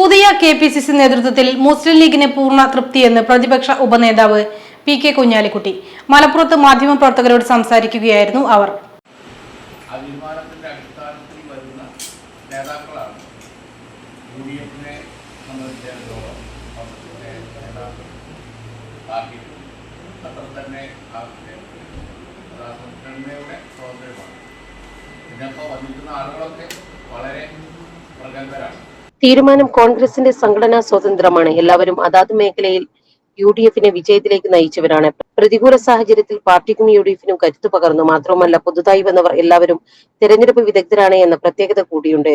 പുതിയ K P C C നേതൃത്വത്തിൽ മുസ്ലിം ലീഗിന് പൂർണ തൃപ്തിയെന്ന് പ്രതിപക്ഷ ഉപനേതാവ് പി കെ കുഞ്ഞാലിക്കുട്ടി. മലപ്പുറത്ത് മാധ്യമപ്രവർത്തകരോട് സംസാരിക്കുകയായിരുന്നു അവർ. വളരെ പ്രഗത്ഭരാണ്. തീരുമാനം കോൺഗ്രസിന്റെ സംഘടനാ സ്വതന്ത്രമാണ്. എല്ലാവരും അതാത് മേഖലയിൽ യു ഡി എഫിനെ വിജയത്തിലേക്ക് നയിച്ചവരാണ്. പ്രതികൂല സാഹചര്യത്തിൽ പാർട്ടിക്കും യു ഡി എഫിനും കരുത്തു പകർന്നു. മാത്രമല്ല പുതുതായി വന്നവർ എല്ലാവരും തെരഞ്ഞെടുപ്പ് വിദഗ്ധരാണ് എന്ന പ്രത്യേകത കൂടിയുണ്ട്.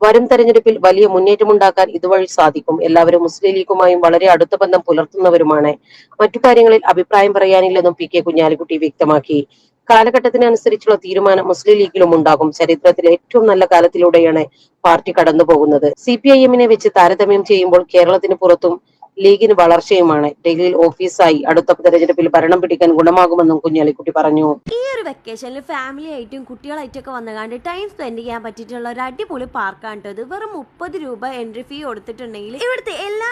വരും തെരഞ്ഞെടുപ്പിൽ വലിയ മുന്നേറ്റമുണ്ടാക്കാൻ ഇതുവഴി സാധിക്കും. എല്ലാവരും മുസ്ലിം ലീഗുമായും വളരെ അടുത്ത ബന്ധം പുലർത്തുന്നവരുമാണ്. മറ്റു കാര്യങ്ങളിൽ അഭിപ്രായം പറയാനില്ലെന്നും പി കെ കുഞ്ഞാലിക്കുട്ടി വ്യക്തമാക്കി. കാലഘട്ടത്തിനനുസരിച്ചുള്ള തീരുമാനം മുസ്ലിം ലീഗിലും ഉണ്ടാകും. ചരിത്രത്തിലെ ഏറ്റവും നല്ല കാലത്തിലൂടെയാണ് പാർട്ടി കടന്നു പോകുന്നത്. സി പി ഐ എമ്മിനെ വെച്ച് താരതമ്യം ചെയ്യുമ്പോൾ കേരളത്തിന് പുറത്തും ലീഗിന് വളർച്ചയുമാണ്. ഡൽഹിയിൽ ഓഫീസായി അടുത്ത തെരഞ്ഞെടുപ്പിൽ ഭരണം പിടിക്കാൻ ഗുണമാകുമെന്നും കുഞ്ഞാലിക്കുട്ടി പറഞ്ഞു. ഈ ഒരു വെക്കേഷനിൽ ഫാമിലി ആയിട്ടും കുട്ടികളായിട്ടും ഒക്കെ വന്നുകാണ്ട് ടൈം സ്പെൻഡ് ചെയ്യാൻ പറ്റിയിട്ടുള്ള ഒരു അടിപൊളി പാർക്കാണ് ഇത്. വെറും മുപ്പത് രൂപ എൻട്രി ഫീ കൊടുത്തിട്ടുണ്ടെങ്കിൽ ഇവിടുത്തെ എല്ലാ